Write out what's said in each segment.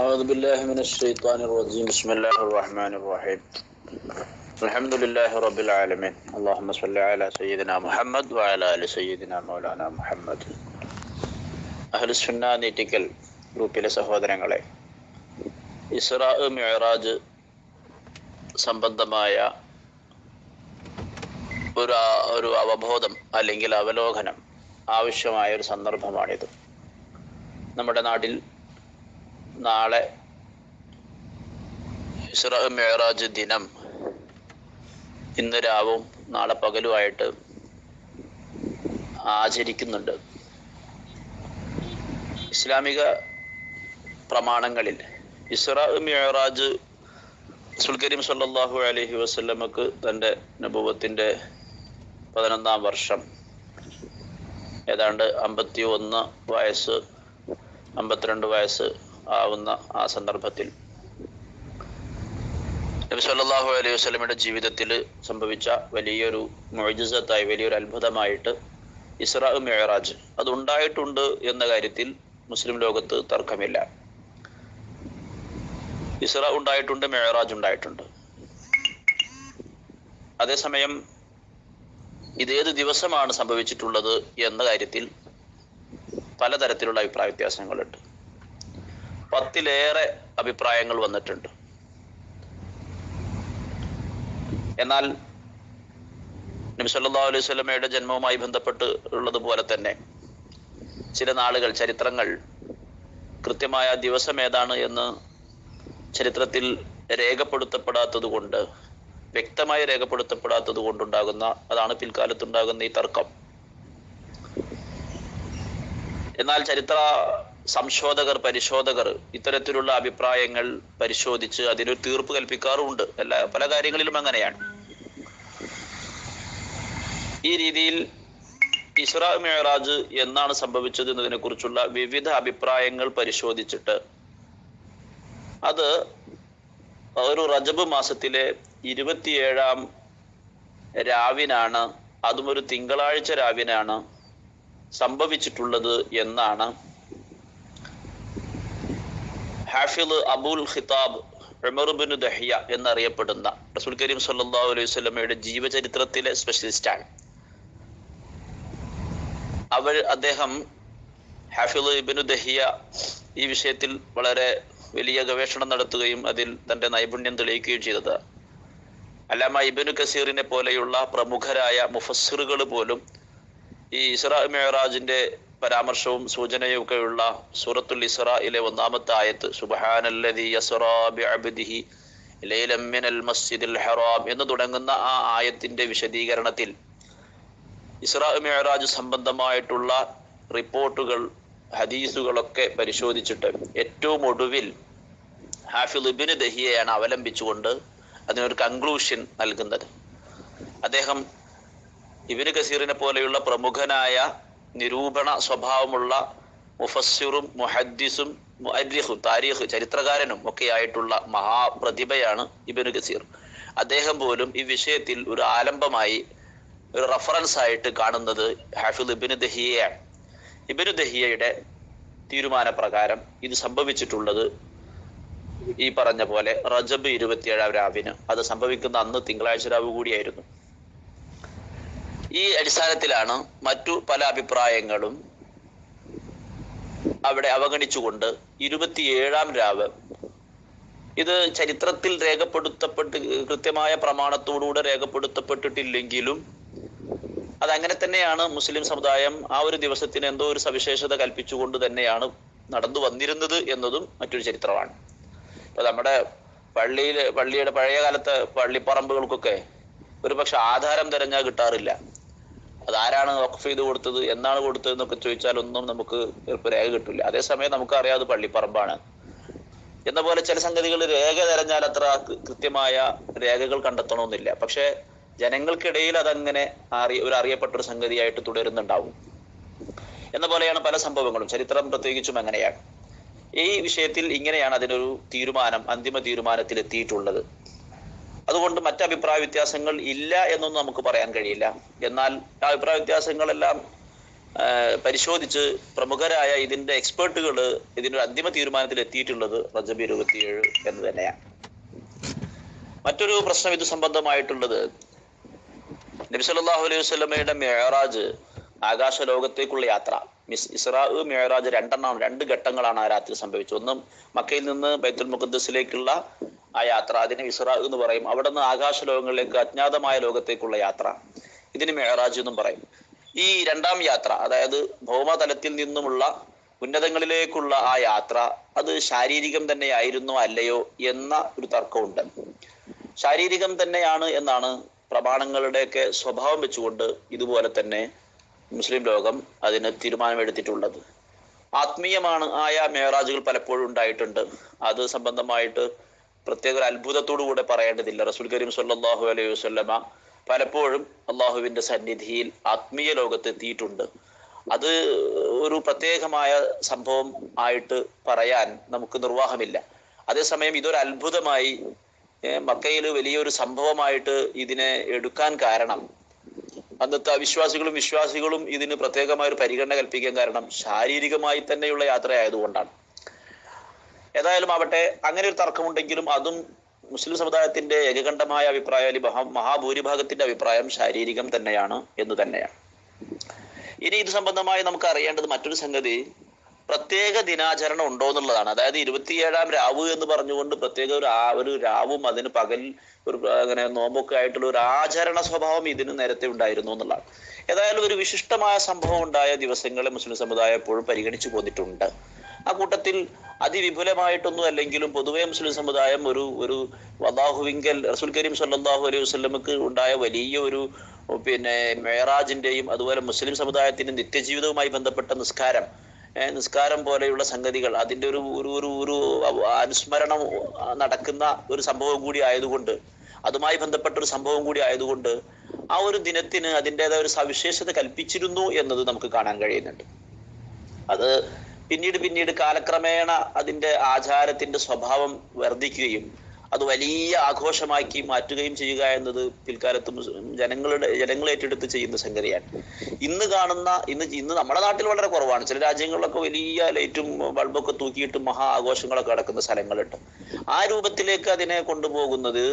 أعوذ بالله من الشيطان الرجيم بسم الله الرحمن الرحيم الحمد لله رب العالمين اللهم صل على سيدنا محمد وعلى آل سيدنا مولانا മുഹമ്മദ് അഹ്ലുസുന്ന നീറ്റിക്കൽ ഗ്രൂപ്പിലെ സഹോദരങ്ങളെ ഇസ്രാ മിഅറാജ് സംബന്ധമായ ഒരു ആ- ഒരു അവബോധം അല്ലെങ്കിൽ അവലോകനം ആവശ്യമായ ഒരു സന്ദർഭമാണിത് നമ്മുടെ നാട്ടിൽ നാളെ മേറാജ് ദിനം. ഇന്ന് രാവും നാളെ പകലുമായിട്ട് ആചരിക്കുന്നുണ്ട്. ഇസ്ലാമിക പ്രമാണങ്ങളിൽ ഇസ്ര മിഅറാജ് റസൂൽ കരീം സല്ലല്ലാഹു അലൈഹി വസല്ലമക്ക് തന്റെ നബുവത്തിന്റെ പതിനൊന്നാം വർഷം. ഏതാണ്ട് അമ്പത്തി ഒന്ന് വയസ്സ് അമ്പത്തിരണ്ട് വയസ്സ് ആവുന്ന ആ സന്ദർഭത്തിൽ. നബി സല്ലല്ലാഹു അലൈഹി വസല്ലമയുടെ ജീവിതത്തിൽ സംഭവിച്ച വലിയൊരു മൊഴിജത്തായി വലിയൊരു അത്ഭുതമായിട്ട് ഇസ്രാ മിഅറാജ് അത് ഉണ്ടായിട്ടുണ്ട് എന്ന കാര്യത്തിൽ മുസ്ലിം ലോകത്ത് തർക്കമില്ല. ഇസ്ര ഉണ്ടായിട്ടുണ്ട് മെഹറാജ് ഉണ്ടായിട്ടുണ്ട്. അതേസമയം ഇതേത് ദിവസമാണ് സംഭവിച്ചിട്ടുള്ളത് എന്ന കാര്യത്തിൽ പലതരത്തിലുള്ള അഭിപ്രായ വ്യത്യാസങ്ങളുണ്ട്. പത്തിലേറെ അഭിപ്രായങ്ങൾ വന്നിട്ടുണ്ട്. എന്നാൽ നബി സല്ലല്ലാഹു അലൈഹി സ്വലമയുടെ ജന്മവുമായി ബന്ധപ്പെട്ട് ഉള്ളതുപോലെ തന്നെ ചില നാളുകൾ ചരിത്രങ്ങൾ കൃത്യമായ ദിവസം ഏതാണ് എന്ന് ചരിത്രത്തിൽ രേഖപ്പെടുത്തപ്പെടാത്തത് കൊണ്ട് വ്യക്തമായി രേഖപ്പെടുത്തപ്പെടാത്തത് കൊണ്ടുണ്ടാകുന്ന അതാണ് പിൽക്കാലത്തുണ്ടാകുന്ന ഈ തർക്കം. എന്നാൽ ചരിത്ര സംശോധകർ പരിശോധകർ ഇത്തരത്തിലുള്ള അഭിപ്രായങ്ങൾ പരിശോധിച്ച് അതിനൊരു തീർപ്പ് കൽപ്പിക്കാറുമുണ്ട്. എല്ലാ പല കാര്യങ്ങളിലും അങ്ങനെയാണ്. ഈ രീതിയിൽ ഇസ്രാ മെഹറാജ് എന്നാണ് സംഭവിച്ചത് എന്നതിനെ കുറിച്ചുള്ള വിവിധ അഭിപ്രായങ്ങൾ പരിശോധിച്ചിട്ട് അത് ഒരു റജബ് മാസത്തിലെ ഇരുപത്തിയേഴാം രാവിനാണ് അതും ഒരു തിങ്കളാഴ്ച രാവിനാണ് സംഭവിച്ചിട്ടുള്ളത് എന്നാണ് ഹാഫിദ് അബുൽ ഖിതാബ് ഉമർബിൻ ദഹിയ എന്നറിയപ്പെടുന്ന റസൂൽ കരീം സല്ലല്ലാഹു അലൈഹി സ്വലമയുടെ ജീവചരിത്രത്തിലെ സ്പെഷ്യലിസ്റ്റാണ് അവർ അദ്ദേഹം ഹാഫിദ് ഇബിനു ദഹിയ ഈ വിഷയത്തിൽ വളരെ വലിയ ഗവേഷണം നടത്തുകയും അതിൽ തന്റെ നൈപുണ്യം തെളിയിക്കുകയും ചെയ്തത്. അല്ലാമ ഇബിനു കസീറിനെ പോലെയുള്ള പ്രമുഖരായ മുഫസ്സിറുകൾ പോലും ഈ ഇസ്രാ മെഹറാജിന്റെ പരാമർശവും സൂചനയും ഒക്കെയുള്ള സൂറത്തുൽ ഇലെ ഒന്നാമത്തെ ആയത്ത് സുബഹാനല്ലി മസ്ജിദിൽ ഹറാം എന്ന് തുടങ്ങുന്ന ആ ആയത്തിന്റെ വിശദീകരണത്തിൽ ഇസ്രാ മെഹറാജ് സംബന്ധമായിട്ടുള്ള റിപ്പോർട്ടുകൾ ഹദീസുകളൊക്കെ പരിശോധിച്ചിട്ട് ഏറ്റവും ഒടുവിൽ ഹാഫി ഇബിന് ദഹിയയാണ് അവലംബിച്ചുകൊണ്ട് അതിനൊരു കൺക്ലൂഷൻ നൽകുന്നത്. അദ്ദേഹം ഇബിന് കസീറിനെ പോലെയുള്ള പ്രമുഖനായ നിരൂപണ സ്വഭാവമുള്ള മുഫസ്സിറും മുഹദ്ദിസും മുഅരിഖും താരീഖ് ചരിത്രകാരനും ഒക്കെ ആയിട്ടുള്ള മഹാപ്രതിഭയാണ് ഇബിന് ഗസീർ അദ്ദേഹം പോലും ഈ വിഷയത്തിൽ ഒരു ആലംബമായി ഒരു റഫറൻസ് ആയിട്ട് കാണുന്നത് ഹാഫിദ് ഇബിന് ദഹിയയാണ്. ഇബിനു ദഹിയയുടെ തീരുമാനപ്രകാരം ഇത് സംഭവിച്ചിട്ടുള്ളത് ഈ പറഞ്ഞ പോലെ റജബ് ഇരുപത്തിയേഴാം രാവിന്. അത് സംഭവിക്കുന്ന അന്ന് തിങ്കളാഴ്ച രാവ് കൂടിയായിരുന്നു. ഈ അടിസ്ഥാനത്തിലാണ് മറ്റു പല അഭിപ്രായങ്ങളും അവിടെ അവഗണിച്ചുകൊണ്ട് ഇരുപത്തിയേഴാം രാവ്. ഇത് ചരിത്രത്തിൽ രേഖപ്പെടുത്തപ്പെട്ട് കൃത്യമായ പ്രമാണത്തോടുകൂടെ രേഖപ്പെടുത്തപ്പെട്ടിട്ടില്ലെങ്കിലും അതങ്ങനെ തന്നെയാണ് മുസ്ലിം സമുദായം ആ ഒരു ദിവസത്തിന് എന്തോ ഒരു സവിശേഷത കൽപ്പിച്ചുകൊണ്ട് തന്നെയാണ് നടന്നു വന്നിരുന്നത് എന്നതും മറ്റൊരു ചരിത്രമാണ്. ഇപ്പൊ നമ്മുടെ പള്ളിയിലെ പള്ളിയുടെ പഴയ കാലത്തെ പള്ളിപ്പറമ്പുകൾക്കൊക്കെ ഒരു പക്ഷെ ആധാരം തിരഞ്ഞാൽ കിട്ടാറില്ല. അതാരാണ് വഖഫ് ചെയ്ത് കൊടുത്തത് എന്നാണ് കൊടുത്തത് എന്നൊക്കെ ചോദിച്ചാൽ ഒന്നും നമുക്ക് രേഖ കിട്ടില്ല അതേസമയം നമുക്ക് അറിയാതെ പള്ളിപ്പറമ്പാണ്. എന്ന പോലെ ചില സംഗതികൾ രേഖ തിരഞ്ഞാൽ അത്ര കൃത്യമായ രേഖകൾ കണ്ടെത്തണമെന്നില്ല പക്ഷെ ജനങ്ങൾക്കിടയിൽ അതങ്ങനെ അറിയ ഒരു അറിയപ്പെട്ട ഒരു സംഗതിയായിട്ട് തുടരുന്നുണ്ടാവും. എന്ന പോലെയാണ് പല സംഭവങ്ങളും. ചരിത്രം പ്രത്യേകിച്ചും അങ്ങനെയാണ്. ഈ വിഷയത്തിൽ ഇങ്ങനെയാണ് അതിനൊരു തീരുമാനം അന്തിമ തീരുമാനത്തിൽ എത്തിയിട്ടുള്ളത് അതുകൊണ്ട് മറ്റ് അഭിപ്രായ വ്യത്യാസങ്ങൾ ഇല്ല എന്നൊന്നും നമുക്ക് പറയാൻ കഴിയില്ല. എന്നാൽ ആ അഭിപ്രായ വ്യത്യാസങ്ങളെല്ലാം പരിശോധിച്ച് പ്രമുഖരായ ഇതിന്റെ എക്സ്പേർട്ടുകൾ ഇതിന്റെ അന്തിമ തീരുമാനത്തിൽ എത്തിയിട്ടുള്ളത് റജബ് ഇരുപത്തിയേഴ് എന്ന് തന്നെയാണ്. മറ്റൊരു പ്രശ്നം ഇത് സംബന്ധമായിട്ടുള്ളത്. നബി സല്ലല്ലാഹു അലൈഹി വസല്ലമയുടെ മേറാജ് ആകാശ ലോകത്തേക്കുള്ള യാത്ര. മിസ് ഇസ്രാ മേറാജ് രണ്ടെണ്ണം രണ്ട് ഘട്ടങ്ങളാണ് ആ രാത്രി സംഭവിച്ചത്. ഒന്ന് മക്കയിൽ നിന്ന് ബൈത്തുൽ മുഖദ്സിലേക്കുള്ള ആ യാത്ര അതിനെ ഇസ്ര എന്ന് പറയും. അവിടുന്ന് ആകാശ ലോകങ്ങളിലേക്ക് അജ്ഞാതമായ ലോകത്തേക്കുള്ള യാത്ര. ഇതിന് മെഹറാജ് എന്നും പറയും. ഈ രണ്ടാം യാത്ര അതായത് ഭൗമതലത്തിൽ നിന്നുമുള്ള ഉന്നതങ്ങളിലേക്കുള്ള ആ യാത്ര അത് ശാരീരികം തന്നെയായിരുന്നോ അല്ലയോ എന്ന ഒരു തർക്കമുണ്ട്. ശാരീരികം തന്നെയാണ് എന്നാണ് പ്രമാണങ്ങളുടെയൊക്കെ സ്വഭാവം വെച്ചുകൊണ്ട് ഇതുപോലെ തന്നെ മുസ്ലിം ലോകം അതിന് തീരുമാനമെടുത്തിട്ടുള്ളത്. ആത്മീയമാണ് ആയ മേറാജുകൾ പലപ്പോഴും ഉണ്ടായിട്ടുണ്ട്. അത് സംബന്ധമായിട്ട് പ്രത്യേക ഒരു അത്ഭുതത്തോടു കൂടെ പറയേണ്ടതില്ല. റസൂൽ കരീം സല്ലാഹു അലൈഹി വസല്ലമ പലപ്പോഴും അള്ളാഹുവിന്റെ സന്നിധിയിൽ ആത്മീയ ലോകത്ത് എത്തിയിട്ടുണ്ട് അത് ഒരു പ്രത്യേകമായ സംഭവം ആയിട്ട് പറയാൻ നമുക്ക് നിർവാഹമില്ല. അതേസമയം ഇതൊരു അത്ഭുതമായി മക്കയിൽ വലിയൊരു സംഭവമായിട്ട് ഇതിനെ എടുക്കാൻ കാരണം അന്നത്തെ അവിശ്വാസികളും വിശ്വാസികളും ഇതിന് പ്രത്യേകമായ ഒരു പരിഗണന കൽപ്പിക്കാൻ കാരണം ശാരീരികമായി തന്നെയുള്ള യാത്രയായതുകൊണ്ടാണ്. ഏതായാലും ആവട്ടെ അങ്ങനെ ഒരു തർക്കമുണ്ടെങ്കിലും അതും മുസ്ലിം സമുദായത്തിന്റെ ഏകകണ്ഠമായ അഭിപ്രായം അല്ലെങ്കിൽ മഹാ മഹാഭൂരിഭാഗത്തിന്റെ അഭിപ്രായം ശാരീരികം തന്നെയാണ് എന്ന് തന്നെയാണ്. ഇനി ഇത് സംബന്ധമായി നമുക്ക് അറിയേണ്ടത് മറ്റൊരു സംഗതി പ്രത്യേക ദിനാചരണം ഉണ്ടോ എന്നുള്ളതാണ്. അതായത് ഇരുപത്തിയേഴാം രാവ് എന്ന് പറഞ്ഞുകൊണ്ട് പ്രത്യേക ഒരു ഒരു രാവും അതിന് പകൽ ഒരു അങ്ങനെ നോമ്പൊക്കെ ആയിട്ടുള്ള ഒരു ആചരണ സ്വഭാവം ഇതിന് നേരത്തെ ഉണ്ടായിരുന്നു എന്നുള്ളതാണ്. ഏതായാലും ഒരു വിശിഷ്ടമായ സംഭവം ഉണ്ടായ ദിവസങ്ങളെ മുസ്ലിം സമുദായം എപ്പോഴും പരിഗണിച്ചു പോന്നിട്ടുണ്ട്. ആ കൂട്ടത്തിൽ അതിവിപുലമായിട്ടൊന്നും അല്ലെങ്കിലും പൊതുവെ മുസ്ലിം സമുദായം ഒരു ഒരു വദാഹുവിങ്കൽ റസൂൽ കരീം സല്ലാഹു അലൈഹി വസല്ലമക്ക് ഉണ്ടായ വലിയ ഒരു പിന്നെ മേറാജിന്റെയും അതുപോലെ മുസ്ലിം സമുദായത്തിന്റെ നിത്യജീവിതവുമായി ബന്ധപ്പെട്ട നിസ്കാരം. നിസ്കാരം പോലെയുള്ള സംഗതികൾ. അതിന്റെ ഒരു ഒരു ഒരു ഒരു അനുസ്മരണം നടക്കുന്ന ഒരു സംഭവം കൂടി ആയതുകൊണ്ട് അതുമായി ബന്ധപ്പെട്ട ഒരു സംഭവം കൂടി ആയതുകൊണ്ട് ആ ഒരു ദിനത്തിന് അതിന്റെതായ ഒരു സവിശേഷത കൽപ്പിച്ചിരുന്നു എന്നത് നമുക്ക് കാണാൻ കഴിയുന്നുണ്ട്. അത് പിന്നീട് പിന്നീട് കാലക്രമേണ അതിന്റെ ആചാരത്തിന്റെ സ്വഭാവം വർദ്ധിക്കുകയും അത് വലിയ ആഘോഷമാക്കി മാറ്റുകയും ചെയ്യുക എന്നത് പിൽക്കാലത്ത് ജനങ്ങളുടെ ഏറ്റെടുത്ത് ചെയ്യുന്ന സംഗതിയാണ്. ഇന്ന് കാണുന്ന ഇന്ന് ഇന്ന് നമ്മുടെ നാട്ടിൽ വളരെ കുറവാണ്. ചില രാജ്യങ്ങളിലൊക്കെ വലിയ ലൈറ്റും ബൾബൊക്കെ തൂക്കിയിട്ട് മഹാ ആഘോഷങ്ങളൊക്കെ നടക്കുന്ന സ്ഥലങ്ങളുണ്ട്. ആ രൂപത്തിലേക്ക് അതിനെ കൊണ്ടുപോകുന്നത്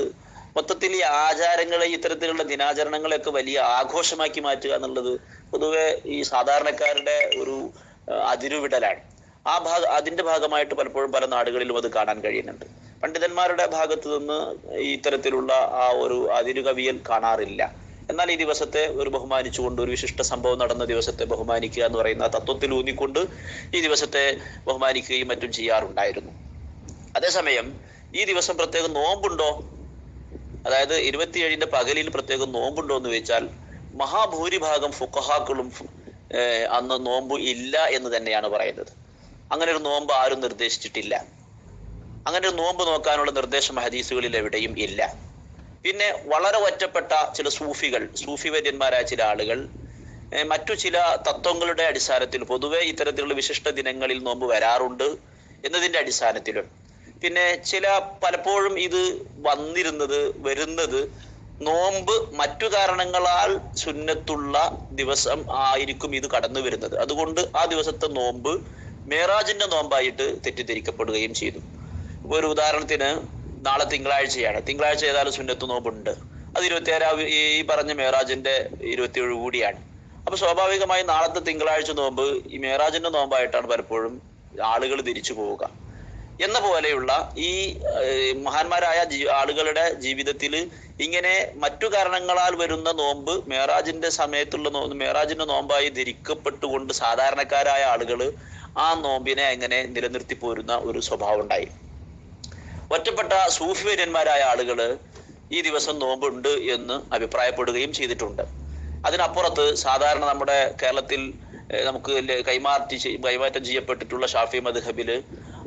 മൊത്തത്തിൽ ഈ ആചാരങ്ങളെ ഇത്തരത്തിലുള്ള ദിനാചരണങ്ങളെയൊക്കെ വലിയ ആഘോഷമാക്കി മാറ്റുക എന്നുള്ളത് പൊതുവെ ഈ സാധാരണക്കാരുടെ ഒരു അതിരുവിടലാണ്. ആ ഭാഗ അതിന്റെ ഭാഗമായിട്ട് പലപ്പോഴും പല നാടുകളിലും അത് കാണാൻ കഴിയുന്നുണ്ട്. പണ്ഡിതന്മാരുടെ ഭാഗത്ത് നിന്ന് ഇത്തരത്തിലുള്ള ആ ഒരു അതിരുകവിയൽ കാണാറില്ല. എന്നാൽ ഈ ദിവസത്തെ ഒരു ബഹുമാനിച്ചുകൊണ്ട് ഒരു വിശിഷ്ട സംഭവം നടന്ന ദിവസത്തെ ബഹുമാനിക്കുക എന്ന് പറയുന്ന തത്വത്തിൽ ഊന്നിക്കൊണ്ട് ഈ ദിവസത്തെ ബഹുമാനിക്കുകയും മറ്റും ചെയ്യാറുണ്ടായിരുന്നു. അതേസമയം ഈ ദിവസം പ്രത്യേകം നോമ്പുണ്ടോ? അതായത് ഇരുപത്തിയേഴിന്റെ പകലിൽ പ്രത്യേകം നോമ്പുണ്ടോ എന്ന് വെച്ചാൽ മഹാഭൂരിഭാഗം ഫുക്കഹാക്കളും അന്ന് നോമ്പ് ഇല്ല എന്ന് തന്നെയാണ് പറയുന്നത്. അങ്ങനെ ഒരു നോമ്പ് ആരും നിർദ്ദേശിച്ചിട്ടില്ല. അങ്ങനെ ഒരു നോമ്പ് നോക്കാനുള്ള നിർദ്ദേശം ഹദീസുകളിൽ എവിടെയും ഇല്ല. പിന്നെ വളരെ ഒറ്റപ്പെട്ട ചില സൂഫികൾ സൂഫി വര്യന്മാരായ ചില ആളുകൾ മറ്റു ചില തത്വങ്ങളുടെ അടിസ്ഥാനത്തിൽ പൊതുവെ ഇത്തരത്തിലുള്ള വിശിഷ്ട ദിനങ്ങളിൽ നോമ്പ് വരാറുണ്ട് എന്നതിന്റെ അടിസ്ഥാനത്തിലും. പിന്നെ ചില പലപ്പോഴും ഇത് വന്നിരുന്നത് വരുന്നത് നോമ്പ് മറ്റു കാരണങ്ങളാൽ സുന്നത്തുള്ള ദിവസം ആയിരിക്കും ഇത് കടന്നു വരുന്നത്. അതുകൊണ്ട് ആ ദിവസത്തെ നോമ്പ് മേറാജിന്റെ നോമ്പായിട്ട് തെറ്റിദ്ധരിക്കപ്പെടുകയും ചെയ്തു. ഒരു ഉദാഹരണത്തിന് നാളെ തിങ്കളാഴ്ചയാണ്. തിങ്കളാഴ്ച ഏതായാലും സുന്നത്ത് നോമ്പുണ്ട്. അത് ഇരുപത്തിയേഴാം ഈ പറഞ്ഞ മേറാജിന്റെ ഇരുപത്തിയേഴ് കൂടിയാണ്. അപ്പൊ സ്വാഭാവികമായി നാളത്തെ തിങ്കളാഴ്ച നോമ്പ് ഈ മേറാജിന്റെ നോമ്പായിട്ടാണ് പലപ്പോഴും ആളുകൾ തിരിച്ചു പോവുക. എന്ന പോലെയുള്ള ഈ മഹാന്മാരായ ആളുകളുടെ ജീവിതത്തിൽ ഇങ്ങനെ മറ്റു കാരണങ്ങളാൽ വരുന്ന നോമ്പ് മേറാജിന്റെ സമയത്തുള്ള നോമ്പ് മേറാജിന്റെ നോമ്പായി ധരിക്കപ്പെട്ടുകൊണ്ട് സാധാരണക്കാരായ ആളുകൾ ആ നോമ്പിനെ എങ്ങനെ നിലനിർത്തി പോരുന്ന ഒരു സ്വഭാവം ഉണ്ടായി. ഒറ്റപ്പെട്ട സൂഫിവര്യന്മാരായ ആളുകൾ ഈ ദിവസം നോമ്പുണ്ട് എന്ന് അഭിപ്രായപ്പെടുകയും ചെയ്തിട്ടുണ്ട്. അതിനപ്പുറത്ത് സാധാരണ നമ്മുടെ കേരളത്തിൽ നമുക്ക് കൈമാറ്റി കൈമാറ്റം ചെയ്യപ്പെട്ടിട്ടുള്ള ഷാഫി മദ്ഹബിൽ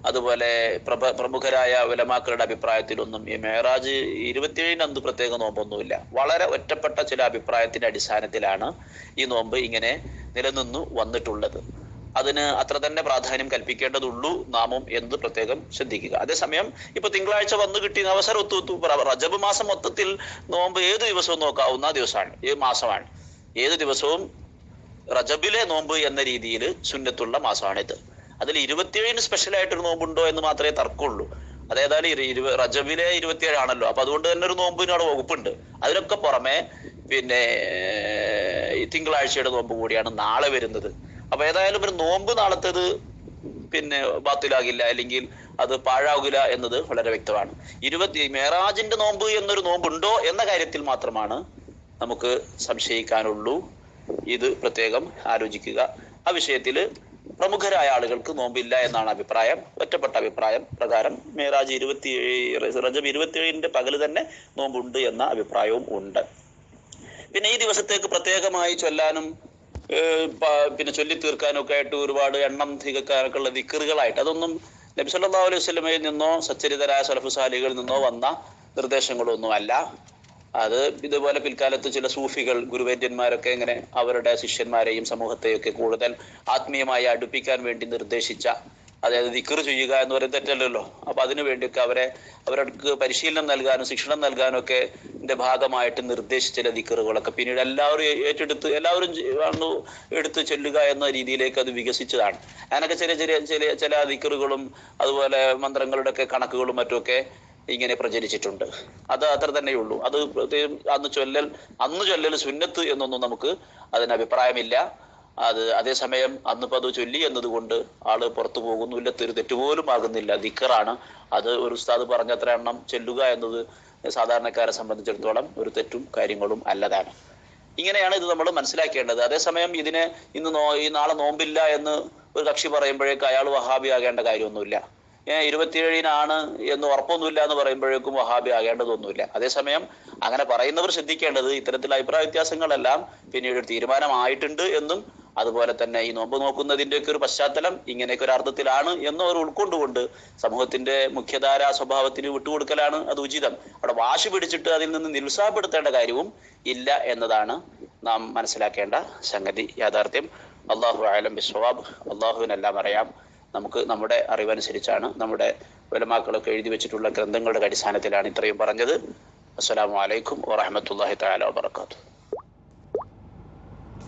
അതുപോലെ പ്രഭ പ്രമുഖരായ ഉലമാക്കളുടെ അഭിപ്രായത്തിലൊന്നും ഈ മേറാജ് ഇരുപത്തിയേഴിന് അന്ന് പ്രത്യേക നോമ്പൊന്നുമില്ല. വളരെ ഒറ്റപ്പെട്ട ചില അഭിപ്രായത്തിന്റെ അടിസ്ഥാനത്തിലാണ് ഈ നോമ്പ് ഇങ്ങനെ നിലനിന്നു വന്നിട്ടുള്ളത്. അതിന് അത്ര തന്നെ പ്രാധാന്യം കൽപ്പിക്കേണ്ടതുള്ളൂ നാമം എന്ന് പ്രത്യേകം ശ്രദ്ധിക്കുക. അതേസമയം ഇപ്പൊ തിങ്കളാഴ്ച വന്നു കിട്ടിയ അവസരം ഒത്തു റജബ് മാസം മൊത്തത്തിൽ നോമ്പ് ഏത് ദിവസവും നോക്കാവുന്ന ദിവസമാണ് ഏത് മാസമാണ്? ഏത് ദിവസവും റജബിലെ നോമ്പ് എന്ന രീതിയിൽ സുന്നത്തുള്ള മാസമാണിത്. അതിൽ ഇരുപത്തിയേഴിന് സ്പെഷ്യൽ ആയിട്ടൊരു നോമ്പുണ്ടോ എന്ന് മാത്രമേ തർക്കമുള്ളൂ. അതേതായാലും റജബിലെ ഇരുപത്തിയേഴാണല്ലോ അപ്പൊ അതുകൊണ്ട് തന്നെ ഒരു നോമ്പിന് അവിടെ വകുപ്പുണ്ട്. അതിനൊക്കെ പുറമെ പിന്നെ തിങ്കളാഴ്ചയുടെ നോമ്പ് കൂടിയാണ് നാളെ വരുന്നത്. അപ്പൊ ഏതായാലും ഒരു നോമ്പ് നാളത്തേത് പിന്നെ ബാത്തിലാകില്ല അല്ലെങ്കിൽ അത് പാഴാകില്ല എന്നത് വളരെ വ്യക്തമാണ്. ഇരുപത്തി മേറാജിന്റെ നോമ്പ് എന്നൊരു നോമ്പുണ്ടോ എന്ന കാര്യത്തിൽ മാത്രമാണ് നമുക്ക് സംശയിക്കാനുള്ളൂ. ഇത് പ്രത്യേകം ആലോചിക്കുക. ആ വിഷയത്തിൽ പ്രമുഖരായ ആളുകൾക്ക് നോമ്പില്ല എന്നാണ് അഭിപ്രായം ഒറ്റപ്പെട്ട അഭിപ്രായം പ്രകാരം. മേറാജ് ഇരുപത്തി റജബ് ഇരുപത്തിയേഴിന്റെ പകൽ തന്നെ നോമ്പുണ്ട് എന്ന അഭിപ്രായവും ഉണ്ട്. പിന്നെ ഈ ദിവസത്തേക്ക് പ്രത്യേകമായി ചൊല്ലാനും പിന്നെ ചൊല്ലി തീർക്കാനും ഒക്കെ ആയിട്ട് ഒരുപാട് എണ്ണം തികക്കാനൊക്കെ ഉള്ള ദിക്കറുകളായിട്ട് അതൊന്നും നബി സല്ലല്ലാഹു അലൈഹി വസല്ലമയിൽ നിന്നോ സച്ചരിതരായ സലഫുസാലികളിൽ നിന്നോ വന്ന നിർദ്ദേശങ്ങളൊന്നും അല്ല. അത് ഇതുപോലെ പിൽക്കാലത്ത് ചില സൂഫികൾ ഗുരുവേദ്യന്മാരൊക്കെ ഇങ്ങനെ അവരുടെ ശിഷ്യന്മാരെയും സമൂഹത്തെയൊക്കെ കൂടുതൽ ആത്മീയമായി അടുപ്പിക്കാൻ വേണ്ടി നിർദ്ദേശിച്ച അതായത് ദിക്കർ ചെയ്യുക എന്ന് പറയുന്നത് തെറ്റല്ലല്ലോ. അപ്പൊ അതിനു വേണ്ടിയൊക്കെ അവരെ അവർക്ക് പരിശീലനം നൽകാനും ശിക്ഷണം നൽകാനും ഒക്കെ ഭാഗമായിട്ട് നിർദ്ദേശിച്ച ചില ദിക്കറുകളൊക്കെ പിന്നീട് എല്ലാവരും ഏറ്റെടുത്ത് എല്ലാവരും എടുത്ത് ചെല്ലുക എന്ന രീതിയിലേക്ക് അത് വികസിച്ചതാണ്. അങ്ങനൊക്കെ ചെറിയ ചെറിയ ചില ചില ദിക്കറുകളും അതുപോലെ മന്ത്രങ്ങളുടെ ഒക്കെ കണക്കുകളും മറ്റുമൊക്കെ ഇങ്ങനെ പ്രചരിച്ചിട്ടുണ്ട്. അത് അത്ര തന്നെയുള്ളൂ അത് അന്ന് ചൊല്ലൽ അന്ന് ചൊല്ലൽ സുന്നത്ത് എന്നൊന്നും നമുക്ക് അതിന് അഭിപ്രായമില്ല. അത് അതേസമയം അന്നിപ്പോ അത് ചൊല്ലി എന്നതുകൊണ്ട് ആൾ പുറത്തു പോകുന്നു. ഇല്ല തെരു തെറ്റുപോലും ആകുന്നില്ല. ദിക്കറാണ്. അത് ഒരു ഉസ്താദ് പറഞ്ഞ അത്ര എണ്ണം ചെല്ലുക എന്നത് സാധാരണക്കാരെ സംബന്ധിച്ചിടത്തോളം ഒരു തെറ്റും കാര്യങ്ങളും അല്ലതാണ്. ഇങ്ങനെയാണ് ഇത് നമ്മൾ മനസ്സിലാക്കേണ്ടത്. അതേസമയം ഇതിനെ ഇന്ന് നോ ഈ നാളെ നോമ്പില്ല എന്ന് ഒരു കക്ഷി പറയുമ്പോഴേക്ക് അയാൾ വഹാബി ആകേണ്ട കാര്യമൊന്നുമില്ല. ഇരുപത്തിയേഴിനാണ് എന്ന് ഉറപ്പൊന്നുമില്ല എന്ന് പറയുമ്പോഴേക്കും വഹാബി ആകേണ്ടതൊന്നുമില്ല. അതേസമയം അങ്ങനെ പറയുന്നവർ ശ്രദ്ധിക്കേണ്ടത് ഇത്തരത്തിലുള്ള അഭിപ്രായ വ്യത്യാസങ്ങളെല്ലാം പിന്നീട് ഒരു തീരുമാനമായിട്ടുണ്ട് എന്നും അതുപോലെ തന്നെ ഈ നോമ്പ് നോക്കുന്നതിന്റെ ഒക്കെ ഒരു പശ്ചാത്തലം ഇങ്ങനെയൊക്കെ ഒരു അർത്ഥത്തിലാണ് എന്ന് അവർ ഉൾക്കൊണ്ടുകൊണ്ട് സമൂഹത്തിന്റെ മുഖ്യധാരാ സ്വഭാവത്തിന് വിട്ടുകൊടുക്കലാണ് അത് ഉചിതം. അവിടെ വാശി പിടിച്ചിട്ട് അതിൽ നിന്ന് നിരുത്സാഹപ്പെടുത്തേണ്ട കാര്യവും ഇല്ല എന്നതാണ് നാം മനസ്സിലാക്കേണ്ട സംഗതി. യാഥാർത്ഥ്യം അള്ളാഹു ആലം ബിസ്വാബ്. അള്ളാഹുവിനെല്ലാം അറിയാം. നമുക്ക് നമ്മുടെ അറിവനുസരിച്ചാണ് നമ്മുടെ വലമാക്കളൊക്കെ എഴുതി വെച്ചിട്ടുള്ള ഗ്രന്ഥങ്ങളുടെ അടിസ്ഥാനത്തിലാണ് ഇത്രയും പറഞ്ഞത്. അസ്സലാമു അലൈക്കും വറഹമത്തല്ലാഹി തആല വബറകാതുഹു.